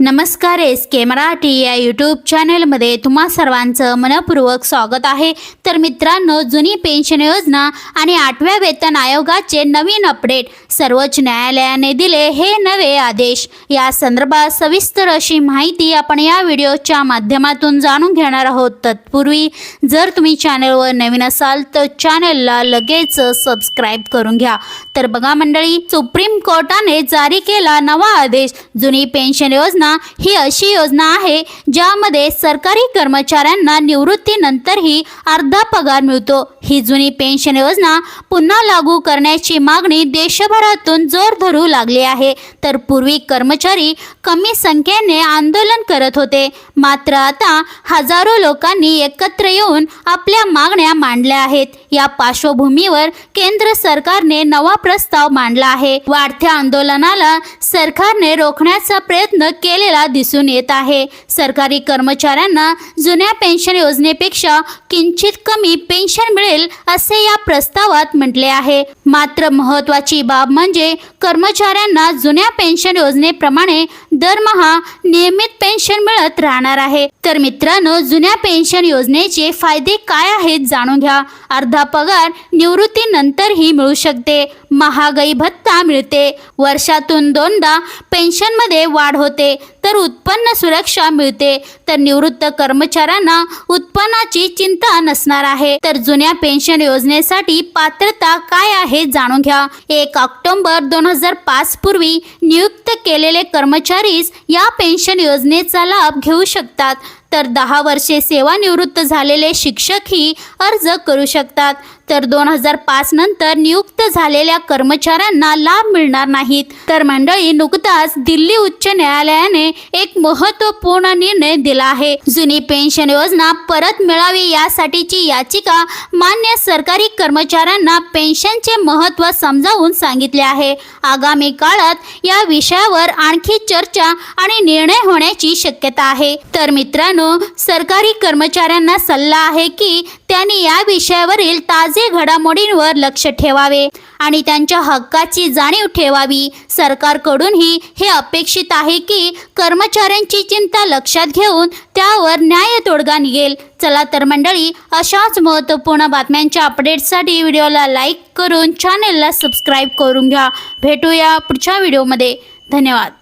नमस्कार एस के मराठी या यूट्यूब चॅनलमध्ये तुम्हा सर्वांचं मनपूर्वक स्वागत आहे. तर मित्रांनो जुनी पेन्शन योजना आणि आठव्या वेतन आयोगाचे नवीन अपडेट सर्वोच्च न्यायालयाने दिले हे नवे आदेश. या संदर्भात सविस्तर अशी माहिती आपण या व्हिडिओच्या माध्यमातून जाणून घेणार आहोत. तत्पूर्वी जर तुम्ही चॅनलवर नवीन असाल तर चॅनलला लगेच सबस्क्राईब करून घ्या. तर बघा मंडळी सुप्रीम कोर्टाने जारी केला नवा आदेश. जुनी पेन्शन योजना ही अशी योजना आहे ज्यामध्ये सरकारी कर्मचाऱ्यांना निवृत्तीनंतरही अर्धा पगार मिळतो. ही जुनी पेन्शन योजना पुन्हा लागू करण्याची मागणी देशभरातून जोर धरू लागली आहे. तर पूर्वी कर्मचारी कमी संख्येने आंदोलन करत होते. मात्र आता हजारो लोकांनी एकत्र येऊन आपल्या मागण्या मांडल्या आहेत. या पार्श्वभूमीवर केंद्र सरकारने नवा प्रस्ताव मांडला आहे. वाढत्या आंदोलनाला सरकारने रोखण्याचा प्रयत्न केलेला दिसून येत आहे. सरकारी कर्मचाऱ्यांना जुन्या पेन्शन योजनेपेक्षा किंचित कमी पेन्शन मिळेल असे या प्रस्तावात म्हटले आहे. मात्र महत्वाची बाब म्हणजे कर्मचाऱ्यांना जुन्या पेन्शन योजनेप्रमाणे दरमहा नियमित पेन्शन मिळत राहणार आहे. तर मित्रांनो जुन्या पेन्शन योजनेचे फायदे काय आहेत जाणून घ्या. अर्धा पगार निवृत्तीनंतरही मिळू शकते. महागाई भत्ता मिळते. वर्षातून दोनदा पेन्शनमध्ये वाढ होते तर उत्पन्न सुरक्षा मिळते. तर निवृत्त कर्मचाऱ्यांना उत्पन्नाची चिंता नसणार आहे. तर जुन्या पेन्शन योजनेसाठी पात्रता काय आहे जाणून घ्या. एक ऑक्टोबर दोन हजार पाच पूर्वी नियुक्त केलेले कर्मचारीच या पेन्शन योजनेचा लाभ घेऊ शकतात. तर दहा वर्षे सेवानिवृत्त झालेले शिक्षकही अर्ज करू शकतात. तर दोन हजार पाच नंतर नियुक्त झालेल्या कर्मचाऱ्यांना लाभ मिळणार नाहीत. तर मंडळी नुकताच दिल्ली उच्च न्यायालयाने एक महत्त्वपूर्ण निर्णय दिला आहे. जुनी पेन्शन योजना परत मिळावी यासाठीची याचिका मान्य सरकारी कर्मचाऱ्यांना पेन्शनचे महत्त्व समजावून सांगितले आहे. आगामी काळात या विषयावर आणखी चर्चा आणि निर्णय होण्याची शक्यता आहे. तर मित्रांनो सरकारी कर्मचाऱ्यांना सल्ला आहे की त्यांनी या विषयावरील ताजे घडामोडींवर लक्ष ठेवावे आणि त्यांच्या हक्काची जाणीव ठेवावी. सरकारकडूनही हे अपेक्षित आहे की कर्मचाऱ्यांची चिंता लक्षात घेऊन त्यावर न्याय तोडगा निघेल. चला तर मंडळी अशाच महत्त्वपूर्ण बातम्यांच्या अपडेट्ससाठी व्हिडिओला लाईक करून चॅनेलला सबस्क्राईब करून घ्या. भेटूया पुढच्या व्हिडिओमध्ये. धन्यवाद.